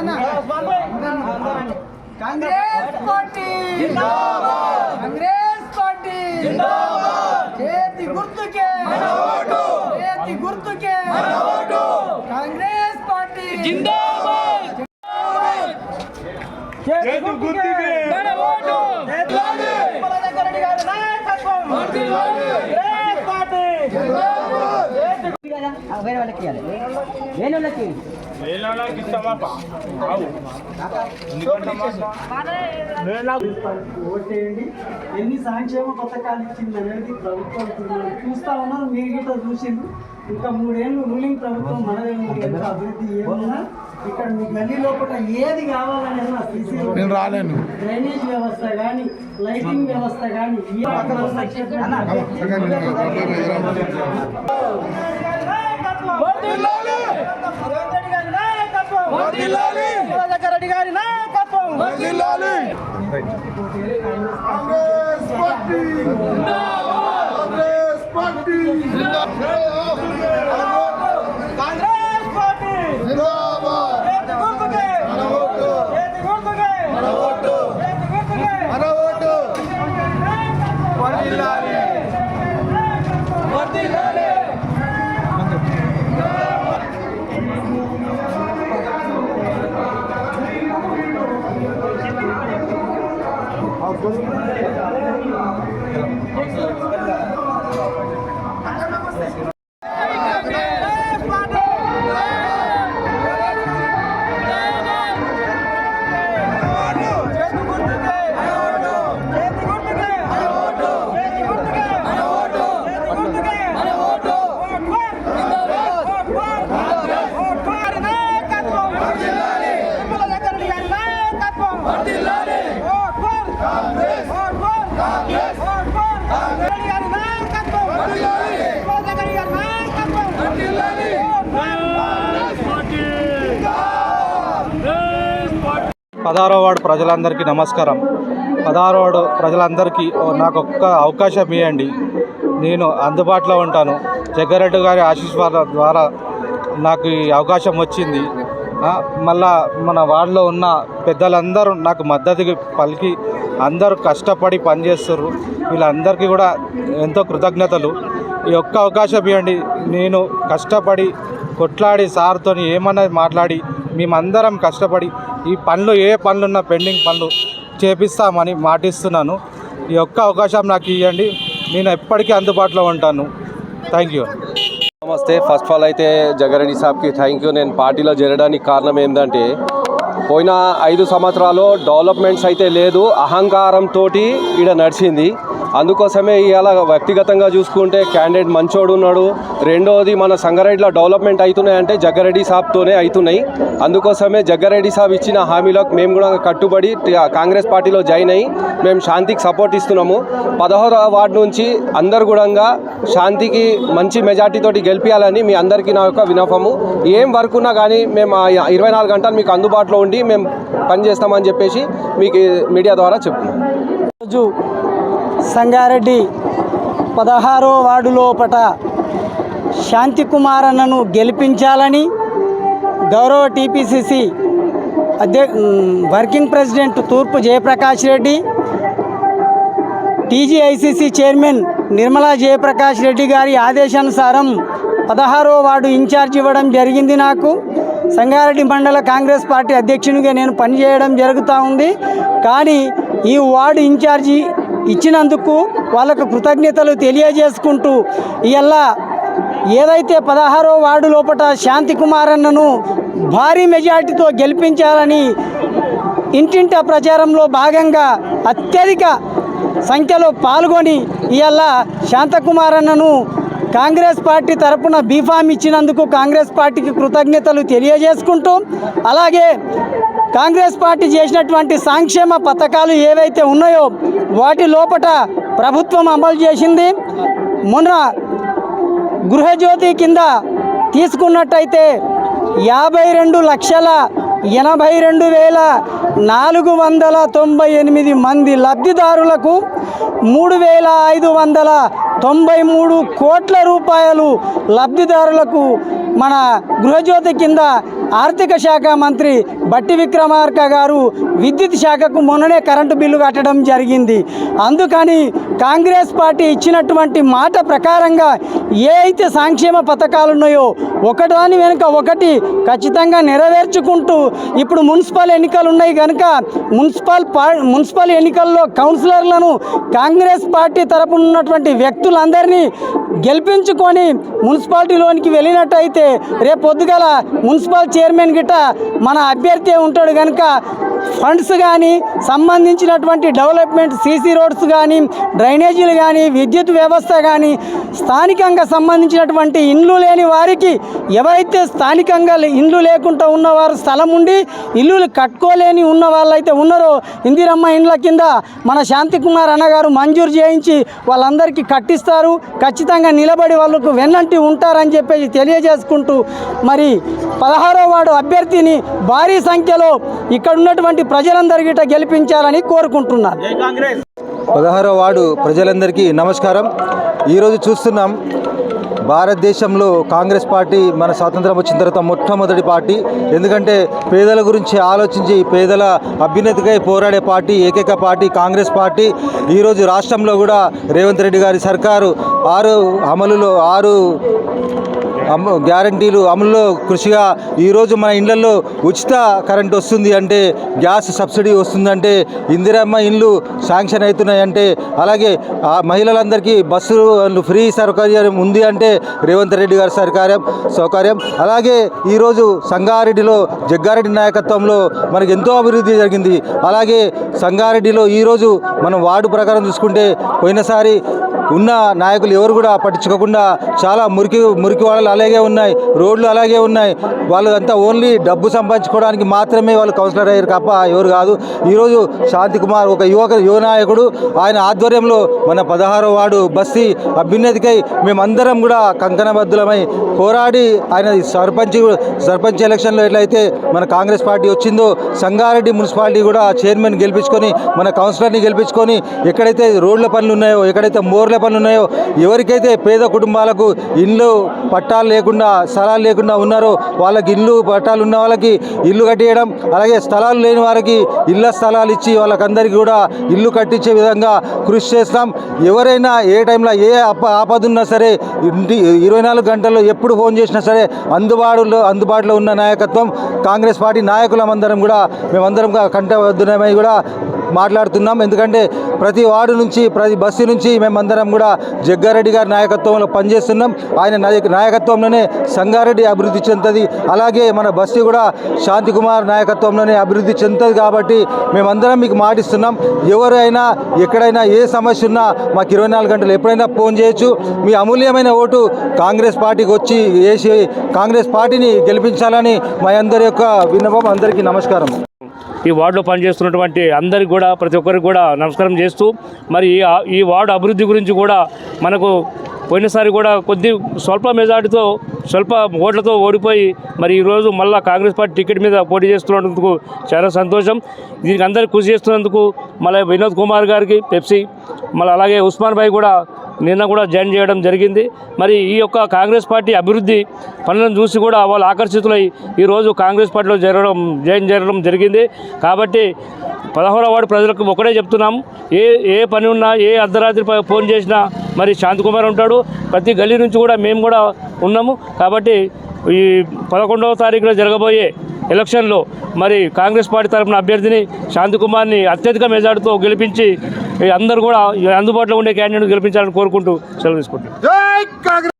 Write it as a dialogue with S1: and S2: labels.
S1: Congress party. Congress party. చేతి గుర్తుకే. చేతి గుర్తుకే. కాంగ్రెస్ పార్టీ. చేతి గుర్తుకే.
S2: వేరే వాళ్ళకి వేరే వాళ్ళకి
S1: ఓటేయండి ఎన్ని సంక్షేమ పథకాలు ఇచ్చింది అనేది ప్రభుత్వం చూస్తా ఉన్నారు మీరు గిట్ట చూసిండ్రు. ఇంకా మూడేళ్ళు రూలింగ్ ప్రభుత్వం మనదే అభివృద్ధి ఏమున్నా? ఇక్కడ మీ గల్లీ లోపల ఏది కావాలని సీసీ
S3: నేను రాలేను.
S1: డ్రైనేజ్ వ్యవస్థ కానీ లైటింగ్ వ్యవస్థ కానీ రెడ్డి గారి నాయకత్వం
S3: కాంగ్రెస్ పార్టీ 好，好，
S1: 好，好，
S3: 好，好，
S1: 好，好，
S3: 好，好，
S4: పదహారో వార్డు ప్రజలందరికీ నమస్కారం. పదహారో వార్డు ప్రజలందరికీ నాకు ఒక్క అవకాశం ఇవ్వండి నేను అందుబాటులో ఉంటాను. జగ్గారెడ్డి గారి ఆశీస్వాద ద్వారా నాకు ఈ అవకాశం వచ్చింది. మళ్ళా మన వార్డులో ఉన్న పెద్దలందరూ నాకు మద్దతుకి పలికి అందరూ కష్టపడి పనిచేస్తారు వీళ్ళందరికీ కూడా ఎంతో కృతజ్ఞతలు. ఈ ఒక్క అవకాశం ఇవ్వండి నేను కష్టపడి కొట్లాడి సార్తో ఏమన్నా మాట్లాడి మేమందరం కష్టపడి ఈ పనులు ఏ పనులున్నా పెండింగ్ పనులు చేపిస్తామని మాటిస్తున్నాను. ఈ ఒక్క అవకాశం నాకు ఇవ్వండి నేను ఎప్పటికీ అందుబాటులో ఉంటాను. థ్యాంక్ యూ
S5: నమస్తే. ఫస్ట్ ఆఫ్ ఆల్ అయితే జగరణి సాబ్కి థ్యాంక్ యూ నేను పార్టీలో చేరడానికి కారణం ఏంటంటే పోయిన ఐదు సంవత్సరాలు డెవలప్మెంట్స్ అయితే లేదు. అహంకారంతో ఈడ నడిచింది. అందుకోసమే ఇలా వ్యక్తిగతంగా చూసుకుంటే క్యాండిడేట్ మంచోడు ఉన్నాడు. రెండోది మన సంగారెడ్డిలో డెవలప్మెంట్ అవుతున్నాయంటే జగ్గారెడ్డి సాబ్తోనే అవుతున్నాయి. అందుకోసమే జగ్గారెడ్డి సాబ్ ఇచ్చిన హామీలకు మేము కూడా కట్టుబడి కాంగ్రెస్ పార్టీలో జాయిన్ అయ్యి మేము శాంతికి సపోర్ట్ ఇస్తున్నాము. పదహారవ వార్డు నుంచి అందరు కూడా శాంతికి మంచి మెజార్టీతోటి గెలిపించాలని మీ అందరికీ నా యొక్క వినపము ఏం వర్క్ ఉన్నా కానీ మేము ఇరవై నాలుగు గంటలు మీకు అందుబాటులో ఉండి మేము పనిచేస్తామని చెప్పేసి మీకు మీడియా ద్వారా చెప్తున్నాం.
S1: రోజు సంగారెడ్డి పదహారో వార్డు లోపట శాంతికుమార్ అన్నను గెలిపించాలని గౌరవ TPCC అధ్య working president Turpu Jayaprakash Reddy TGICC chairman Nirmala Jayaprakash Reddy గారి ఆదేశానుసారం పదహారో వార్డు ఇన్ఛార్జ్ ఇవ్వడం జరిగింది నాకు. సంగారెడ్డి మండల కాంగ్రెస్ పార్టీ అధ్యక్షునిగా నేను పనిచేయడం జరుగుతూ ఉంది. కానీ ఈ వార్డు ఇన్ఛార్జి ఇచ్చినందుకు వాళ్ళకు కృతజ్ఞతలు తెలియజేసుకుంటూ ఇలా ఏదైతే పదహారో వార్డు లోపల శాంతి కుమారన్నను భారీ మెజార్టీతో గెలిపించాలని ఇంటింట ప్రచారంలో భాగంగా అత్యధిక సంఖ్యలో పాల్గొని ఇవాళ శాంతకుమారన్నను కాంగ్రెస్ పార్టీ తరపున బీఫామ్ ఇచ్చినందుకు కాంగ్రెస్ పార్టీకి కృతజ్ఞతలు తెలియజేసుకుంటూ అలాగే కాంగ్రెస్ పార్టీ చేసినటువంటి సంక్షేమ పథకాలు ఏవైతే ఉన్నాయో వాటి లోపట ప్రభుత్వం అమలు చేసింది. మొన్న గృహజ్యోతి కింద తీసుకున్నట్టయితే యాభై రెండు లక్షల ఎనభై రెండు వేల నాలుగు వందల తొంభై ఎనిమిది మంది లబ్ధిదారులకు మూడు వేల ఐదు వందల తొంభై మూడు కోట్ల రూపాయలు లబ్ధిదారులకు మన గృహజ్యోతి కింద ఆర్థిక శాఖ మంత్రి బట్టి విక్రమార్క గారు విద్యుత్ శాఖకు మొన్ననే కరెంటు బిల్లు కట్టడం జరిగింది. అందుకని కాంగ్రెస్ పార్టీ ఇచ్చినటువంటి మాట ప్రకారంగా ఏ అయితే సంక్షేమ పథకాలు ఉన్నాయో ఒకటాని వెనుక ఒకటి ఖచ్చితంగా నెరవేర్చుకుంటూ ఇప్పుడు మున్సిపల్ ఎన్నికలు ఉన్నాయి కనుక మున్సిపల్ పా మున్సిపల్ ఎన్నికల్లో కౌన్సిలర్లను కాంగ్రెస్ పార్టీ తరపున ఉన్నటువంటి వ్యక్తులు వ్యక్తులందరినీ గెలిపించుకొని మున్సిపాలిటీలోనికి వెళ్ళినట్టయితే రేపు పొద్దుగల మున్సిపల్ చైర్మన్ గిట్ట మన అభ్యర్థి ఉంటాడు కనుక ఫండ్స్ కానీ సంబంధించినటువంటి డెవలప్మెంట్ సీసీ రోడ్స్ కానీ డ్రైనేజీలు కానీ విద్యుత్ వ్యవస్థ కానీ స్థానికంగా సంబంధించినటువంటి ఇండ్లు లేని వారికి ఎవరైతే స్థానికంగా ఇండ్లు లేకుండా ఉన్నవారు స్థలం ఉండి ఇల్లులు కట్టుకోలేని ఉన్న వాళ్ళైతే ఉన్నారో ఇందిరమ్మ ఇండ్ల కింద మన శాంతికుమార్ అన్నగారు మంజూరు చేయించి వాళ్ళందరికీ కట్టిస్తారు. ఖచ్చితంగా నిలబడి వాళ్ళకు వెన్నంటి ఉంటారని చెప్పేసి తెలియజేసుకుంటూ మరి పదహారో వాడు అభ్యర్థిని భారీ సంఖ్యలో ఇక్కడ ఉన్నటువంటి ప్రజలందరి గిట్ట గెలిపించాలని కోరుకుంటున్నాను.
S6: పదహారవ వార్డు ప్రజలందరికీ నమస్కారం. ఈరోజు చూస్తున్నాం భారతదేశంలో కాంగ్రెస్ పార్టీ మన స్వాతంత్రం వచ్చిన తర్వాత మొట్టమొదటి పార్టీ. ఎందుకంటే పేదల గురించి ఆలోచించి పేదల అభ్యున్నతికై పోరాడే పార్టీ ఏకైక పార్టీ కాంగ్రెస్ పార్టీ. ఈరోజు రాష్ట్రంలో కూడా రేవంత్ రెడ్డి గారి సర్కారు ఆరు అమలులో ఆరు గ్యారంటీలు అమలులో కృషిగా ఈరోజు మన ఇళ్ళలో ఉచిత కరెంట్ వస్తుంది అంటే గ్యాస్ సబ్సిడీ వస్తుందంటే ఇందిరమ్మ ఇండ్లు శాంక్షన్ అవుతున్నాయంటే అలాగే ఆ మహిళలందరికీ బస్సులు ఫ్రీ సౌకర్యం ఉంది అంటే రేవంత్ రెడ్డి గారి సర్కారం సౌకర్యం. అలాగే ఈరోజు సంగారెడ్డిలో జగ్గారెడ్డి నాయకత్వంలో మనకు ఎంతో అభివృద్ధి జరిగింది. అలాగే సంగారెడ్డిలో ఈరోజు మనం వార్డు ప్రకారం చూసుకుంటే పోయినసారి ఉన్న నాయకులు ఎవరు కూడా పట్టించుకోకుండా చాలా మురికి మురికి వాళ్ళు అలాగే ఉన్నాయి రోడ్లు అలాగే ఉన్నాయి. వాళ్ళు అంతా ఓన్లీ డబ్బు సంపాదించుకోవడానికి మాత్రమే వాళ్ళు కౌన్సిలర్ అయ్యారు తప్ప ఎవరు కాదు. ఈరోజు శాంతి కుమార్ ఒక యువక యువ నాయకుడు ఆయన ఆధ్వర్యంలో మన పదహారో వాడు బస్తీ అభ్యున్నతికై మేమందరం కూడా కంకణబద్ధులమై పోరాడి ఆయన సర్పంచ్ సర్పంచ్ ఎలక్షన్లో ఎట్లయితే మన కాంగ్రెస్ పార్టీ వచ్చిందో సంగారెడ్డి మున్సిపాలిటీ కూడా చైర్మన్ గెలిపించుకొని మన కౌన్సిలర్ని గెలిపించుకొని ఎక్కడైతే రోడ్ల పనులు ఉన్నాయో ఎక్కడైతే మోర్ల పనులు ఉన్నాయో ఎవరికైతే పేద కుటుంబాలకు ఇల్లు పట్టాలు లేకుండా స్థలాలు లేకుండా ఉన్నారో వాళ్ళకి ఇల్లు పట్టాలు ఉన్న వాళ్ళకి ఇల్లు కట్టియడం అలాగే స్థలాలు లేని వారికి ఇళ్ళ స్థలాలు ఇచ్చి వాళ్ళకందరికీ కూడా ఇల్లు కట్టించే విధంగా కృషి చేస్తాం. ఎవరైనా ఏ టైంలో ఏ ఆపదున్నా సరే ఇంటి ఇరవై నాలుగు గంటల్లో ఎప్పుడు ఫోన్ చేసినా సరే అందుబాటులో అందుబాటులో ఉన్న నాయకత్వం కాంగ్రెస్ పార్టీ నాయకులం అందరం కూడా మేమందరం కంటబద్ధమై కూడా మాట్లాడుతున్నాం. ఎందుకంటే ప్రతి వార్డు నుంచి ప్రతి బస్సు నుంచి మేమందరం కూడా జగ్గారెడ్డి గారి నాయకత్వంలో పనిచేస్తున్నాం. ఆయన నాయకత్వంలోనే సంగారెడ్డి అభివృద్ధి చెందుతుంది. అలాగే మన బస్సు కూడా శాంతి కుమార్ నాయకత్వంలోనే అభివృద్ధి చెందుతుంది కాబట్టి మేమందరం మీకు మాటిస్తున్నాం. ఎవరైనా ఎక్కడైనా ఏ సమస్య ఉన్నా మాకు ఇరవై నాలుగు గంటలు ఎప్పుడైనా ఫోన్ చేయొచ్చు. మీ అమూల్యమైన ఓటు కాంగ్రెస్ పార్టీకి వచ్చి వేసి కాంగ్రెస్ పార్టీని గెలిపించాలని మా అందరి యొక్క విన్నపం. అందరికీ నమస్కారం.
S7: ఈ వార్డులో పనిచేస్తున్నటువంటి అందరికి కూడా ప్రతి ఒక్కరికి కూడా నమస్కారం చేస్తూ మరి ఈ ఈ వార్డు అభివృద్ధి గురించి కూడా మనకు పోయినసారి కూడా కొద్ది స్వల్ప మెజార్టీతో స్వల్ప ఓట్లతో ఓడిపోయి మరి ఈరోజు మళ్ళీ కాంగ్రెస్ పార్టీ టికెట్ మీద పోటీ చేస్తున్నందుకు చాలా సంతోషం. దీనికి అందరు కృషి చేస్తున్నందుకు మళ్ళీ వినోద్ కుమార్ గారికి పెప్సీ మళ్ళీ అలాగే ఉస్మాన్ భాయ్ కూడా నిన్న కూడా జాయిన్ చేయడం జరిగింది. మరి ఈ యొక్క కాంగ్రెస్ పార్టీ అభివృద్ధి పనులను చూసి కూడా వాళ్ళు ఆకర్షితులై ఈరోజు కాంగ్రెస్ పార్టీలో చేరడం జాయిన్ చేయడం జరిగింది. కాబట్టి పదహారవ వార్డు ప్రజలకు ఒకటే చెప్తున్నాం. ఏ ఏ పని ఉన్నా ఏ అర్ధరాత్రి ఫోన్ చేసినా మరి శాంతికుమార్ ఉంటాడు. ప్రతి గల్లీ నుంచి కూడా మేము కూడా ఉన్నాము. కాబట్టి ఈ పదకొండవ తారీఖున జరగబోయే ఎలక్షన్లో మరి కాంగ్రెస్ పార్టీ తరఫున అభ్యర్థిని శాంతికుమార్ని అత్యధిక మెజార్టీతో గెలిపించి అందరూ కూడా అందుబాటులో ఉండే క్యాండిడేట్ గెలిపించాలని కోరుకుంటూ సెలవు
S3: తీసుకుంటున్నాను